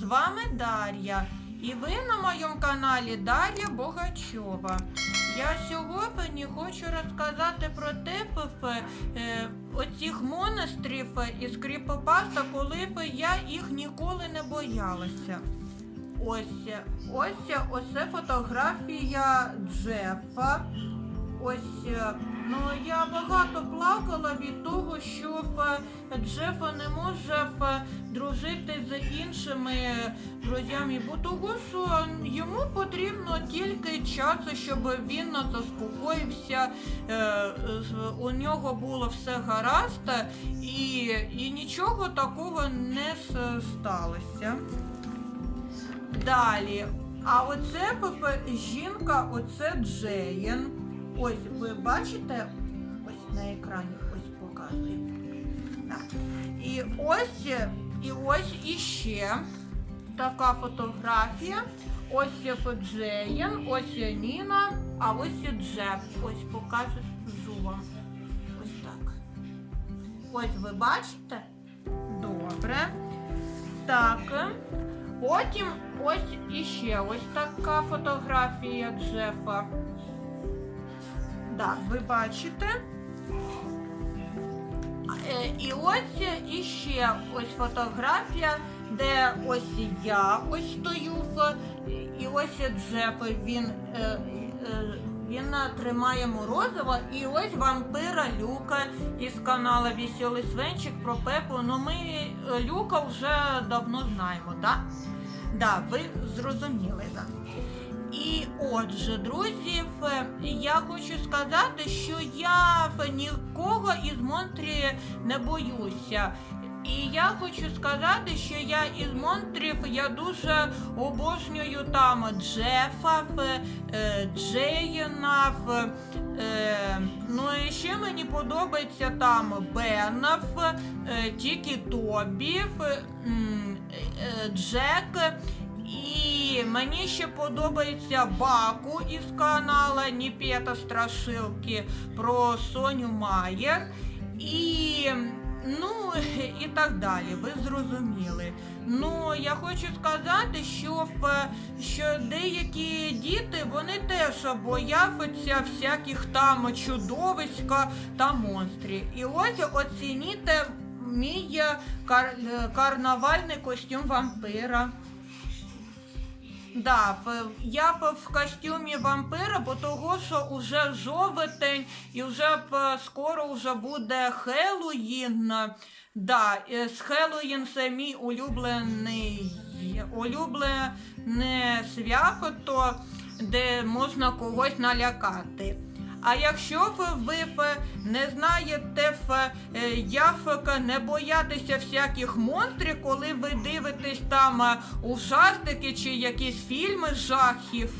З вами Дар'я. І ви на моєму каналі Дар'я Богачова. Я сьогодні хочу розказати про типів е, оцих монстрів із кріпопаста, коли б я їх ніколи не боялася. Ось, ось оце фотографія Джефа. Ось, е, ну я багато плакала від того, що е, Джеф не може е, дружити з іншими друзями, бо того, що йому потрібно тільки часу, щоб він заспокоївся, у нього було все гаразд, і, і нічого такого не сталося. Далі. А оце жінка, оце Джеєн. Ось ви бачите, ось на екрані ось показує. Так. І ось, і ось іще така фотографія. Ось Джеєн, ось Ніна, а ось Джеф. Ось покажу вам. Ось так. Ось ви бачите? Добре. Так. Потім ось іще ось така фотографія Джефа. Так, ви бачите. Е, І ось іще ось фотографія, де ось я ось стою, в- і ось Джеф, він, е, е, він тримає морозиво, і ось вампира Люка із каналу Веселий Свенчик про Пепу. Ну ми е, Люка вже давно знаємо, так? Да, ви зрозуміли, так. І отже, друзі, я хочу сказати, що я нікого із монстрів не боюся. І я хочу сказати, що я із монстрів я дуже обожнюю там Джефа, е, Джейна, е, ну і ще мені подобається там Бена, ф- е, Тікі Тобі, ф- м, е, Джек. Мені ще подобається Баку із канала Ніпета Страшилки про Соню Маєр. І ну і так далі. Ви зрозуміли. Ну, я хочу сказати, що, що деякі діти вони теж бояться всяких там чудовиська та монстрів. І ось оцініть мій кар- карнавальний костюм вампира. Да, я б в костюмі вампира, бо того, що вже жовтень і вже б скоро вже буде Хеллоїн. Да, е, з Хеллоїн це мій улюблений улюблене свято, де можна когось налякати. А якщо ви, не знаєте, е, ф, не боятися всяких монстрів, коли ви дивитесь там е, ужастики чи якісь фільми жахів,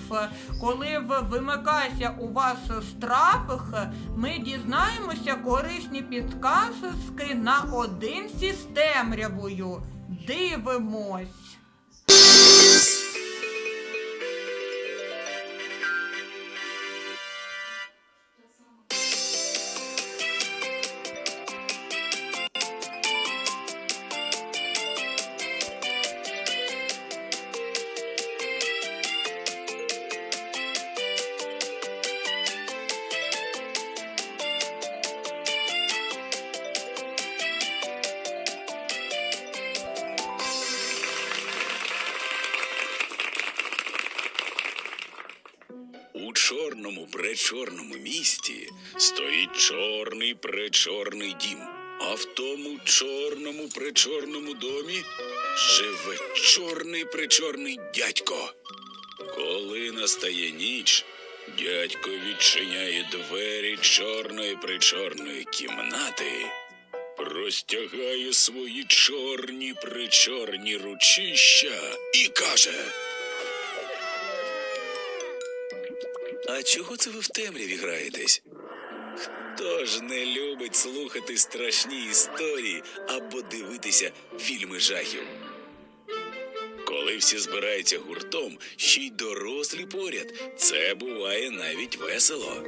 коли вимикається у вас страх, ми дізнаємося корисні підказки на одинці з темрявою. Дивимось. Пречорному місті стоїть чорний пречорний дім. А в тому чорному пречорному домі живе чорний пречорний дядько. Коли настає ніч, дядько відчиняє двері чорної причорної кімнати, простягає свої чорні причорні ручища і каже. А чого це ви в темряві граєтесь? Хто ж не любить слухати страшні історії або дивитися фільми жахів? Коли всі збираються гуртом, ще й дорослі поряд, це буває навіть весело.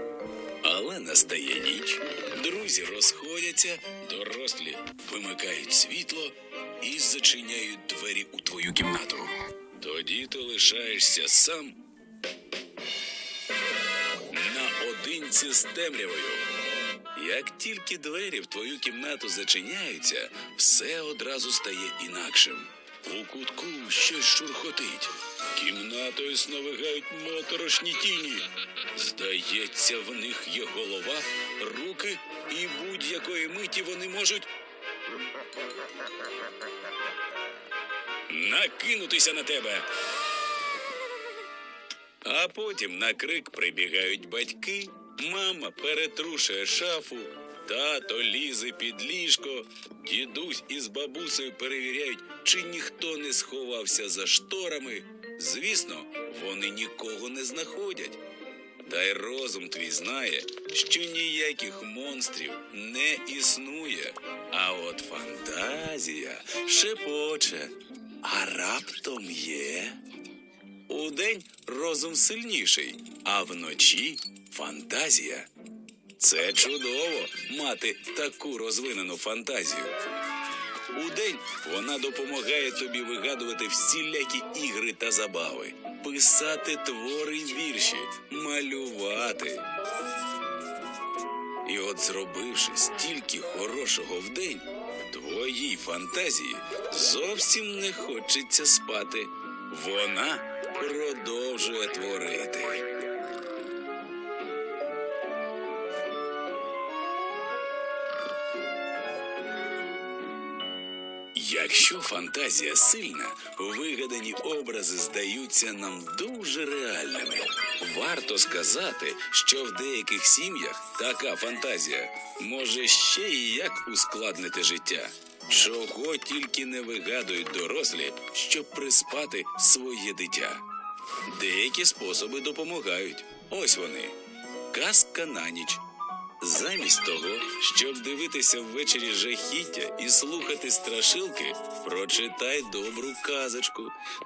Але настає ніч, друзі розходяться, дорослі вимикають світло, і зачиняють двері у твою кімнату. Тоді ти лишаєшся сам наодинці з темрявою. Як тільки двері в твою кімнату зачиняються, все одразу стає інакшим. У кутку щось шурхотить. Кімнатою сновигають моторошні тіні. Здається, в них є голова, руки, і будь-якої миті вони можуть накинутися на тебе. А потім на крик прибігають батьки, мама перетрушує шафу, тато лізе під ліжко, дідусь із бабусею перевіряють, чи ніхто не сховався за шторами. Звісно, вони нікого не знаходять. Та й розум твій знає, що ніяких монстрів не існує. А от фантазія шепоче, а раптом є. Удень розум сильніший, а вночі фантазія. Це чудово мати таку розвинену фантазію. Удень вона допомагає тобі вигадувати всілякі ігри та забави, писати твори й вірші, малювати. І от зробивши стільки хорошого вдень, твоїй фантазії зовсім не хочеться спати. Вона продовжує творити. Якщо фантазія сильна, вигадані образи здаються нам дуже реальними. Варто сказати, що в деяких сім'ях така фантазія може ще і як ускладнити життя. Чого тільки не вигадують дорослі, щоб приспати своє дитя. Деякі способи допомагають. Ось вони. Казка на ніч. Замість того, щоб дивитися ввечері жахіття і слухати страшилки, прочитай добру казочку.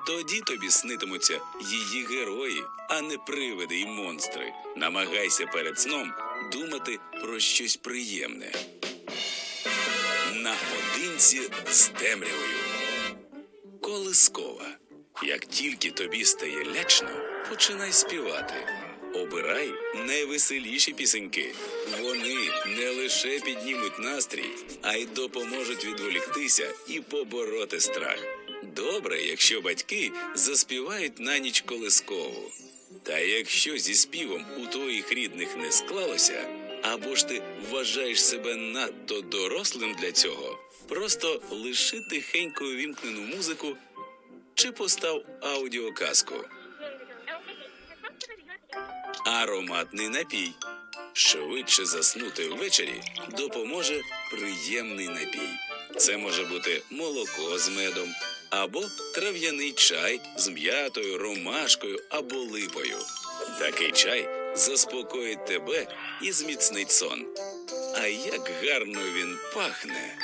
Тоді тобі снитимуться її герої, а не привиди й монстри. Намагайся перед сном думати про щось приємне. Наодинці з темрявою. Колискова. Як тільки тобі стає лячно, починай співати. Обирай найвеселіші пісеньки. Вони не лише піднімуть настрій, а й допоможуть відволіктися і побороти страх. Добре, якщо батьки заспівають на ніч колискову. Та якщо зі співом у твоїх рідних не склалося, або ж ти вважаєш себе надто дорослим для цього, просто лиши тихенько увімкнену музику чи постав аудіоказку. Ароматний напій. Швидше заснути ввечері допоможе приємний напій. Це може бути молоко з медом або трав'яний чай з м'ятою, ромашкою або липою. Такий чай заспокоїть тебе і зміцнить сон. А як гарно він пахне.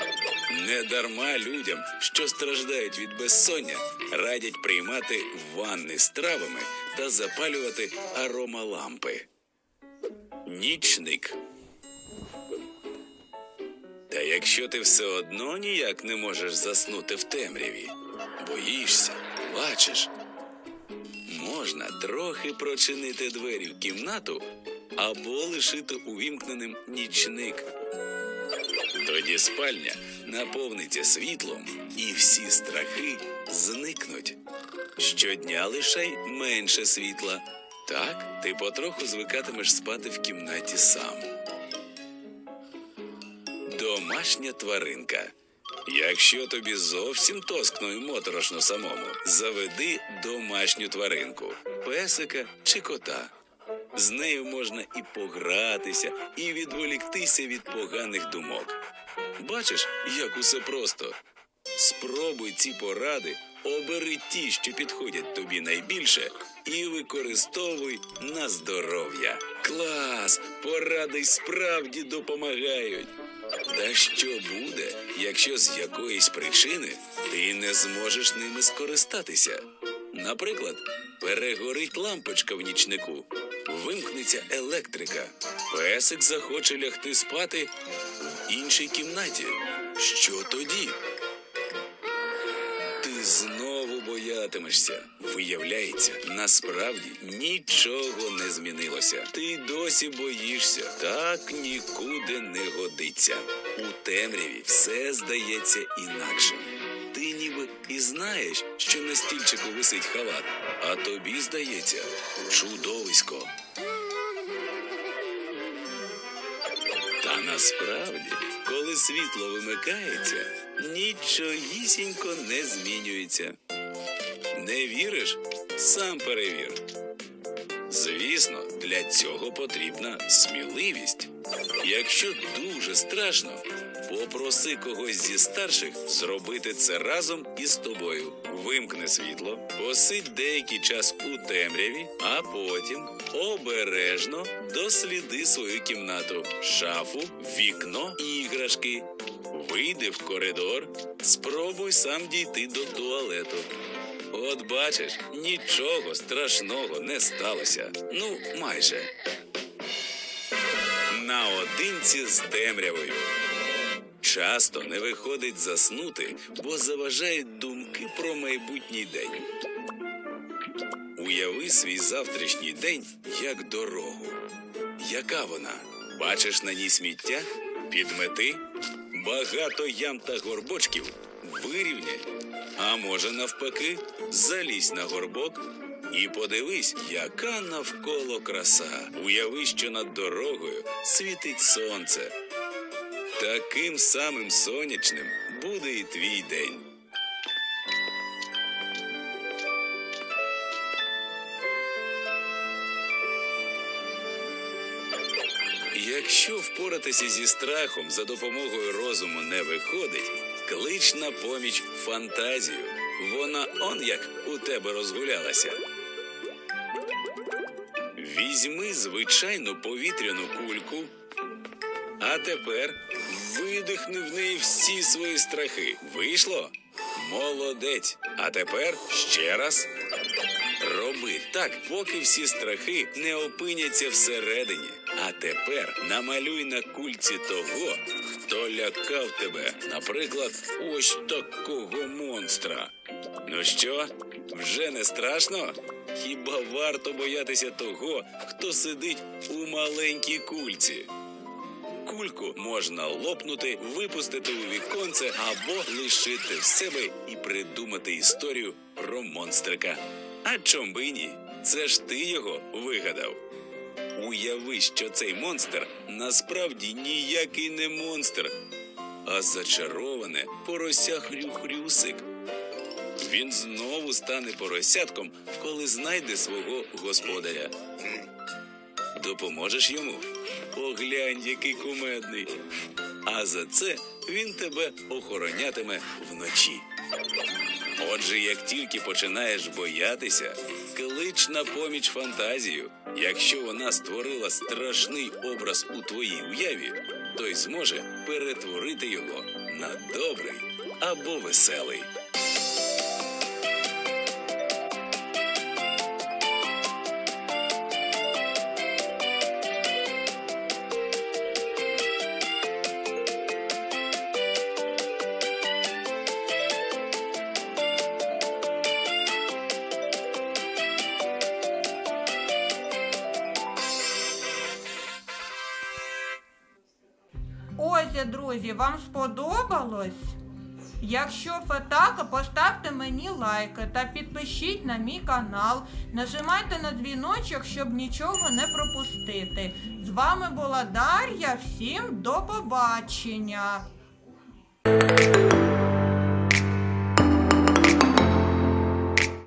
Не дарма людям, що страждають від безсоння, радять приймати ванни з травами та запалювати аромалампи. Нічник. Та якщо ти все одно ніяк не можеш заснути в темряві, боїшся, бачиш, можна трохи прочинити двері в кімнату або лишити увімкненим нічник. Тоді спальня наповниться світлом, і всі страхи зникнуть. Щодня лишай менше світла. Так, ти потроху звикатимеш спати в кімнаті сам. Домашня тваринка. Якщо тобі зовсім тоскно і моторошно самому, заведи домашню тваринку, песика чи кота. З нею можна і погратися, і відволіктися від поганих думок. Бачиш, як усе просто. Спробуй ці поради, обери ті, що підходять тобі найбільше, і використовуй на здоров'я. Клас! Поради справді допомагають. Та що буде, якщо з якоїсь причини ти не зможеш ними скористатися? Наприклад, перегорить лампочка в нічнику, вимкнеться електрика, песик захоче лягти спати в іншій кімнаті. Що тоді? і знову боятимешся. Виявляється, насправді нічого не змінилося. Ти досі боїшся, так нікуди не годиться. У темряві все здається інакшим. Ти ніби і знаєш, що на стільчику висить халат, а тобі здається чудовисько. Та насправді, коли світло вимикається, нічогісінько не змінюється. Не віриш? Сам перевір. Звісно, для цього потрібна сміливість. Якщо дуже страшно, попроси когось зі старших зробити це разом із тобою. Вимкни світло, посидь деякий час у темряві, а потім обережно досліди свою кімнату, шафу, вікно іграшки. Вийди в коридор, спробуй сам дійти до туалету. От бачиш, нічого страшного не сталося. Ну, майже. Наодинці з темрявою. Часто не виходить заснути, бо заважають думки про майбутній день. Уяви свій завтрашній день як дорогу. Яка вона? Бачиш на ній сміття? Підмети? Багато ям та горбочків вирівняй. А може, навпаки, залізь на горбок і подивись, яка навколо краса. Уяви, що над дорогою світить сонце. Таким самим сонячним буде і твій день. Якщо впоратися зі страхом за допомогою розуму не виходить, клич на поміч фантазію. Вона он як у тебе розгулялася. Візьми звичайну повітряну кульку, а тепер видихни в неї всі свої страхи. Вийшло? Молодець. А тепер ще раз. Роби так, поки всі страхи не опиняться всередині. А тепер намалюй на кульці того, хто лякав тебе. Наприклад, ось такого монстра. Ну що, вже не страшно? Хіба варто боятися того, хто сидить у маленькій кульці? Кульку можна лопнути, випустити у віконце або лишити в себе і придумати історію про монстрика. А чом би ні? Це ж ти його вигадав. Уяви, що цей монстр насправді ніякий не монстр, а зачароване порося хрю-хрюсик. Він знову стане поросятком, коли знайде свого господаря. Допоможеш йому? Поглянь, який кумедний. А за це він тебе охоронятиме вночі. Отже, як тільки починаєш боятися, клич на поміч фантазію. Якщо вона створила страшний образ у твоїй уяві, той зможе перетворити його на добрий або веселий. Ось, друзі, вам сподобалось? Якщо так, поставте мені лайки та підпишіть на мій канал. Нажимайте на дзвіночок, щоб нічого не пропустити. З вами була Дар'я. Всім до побачення!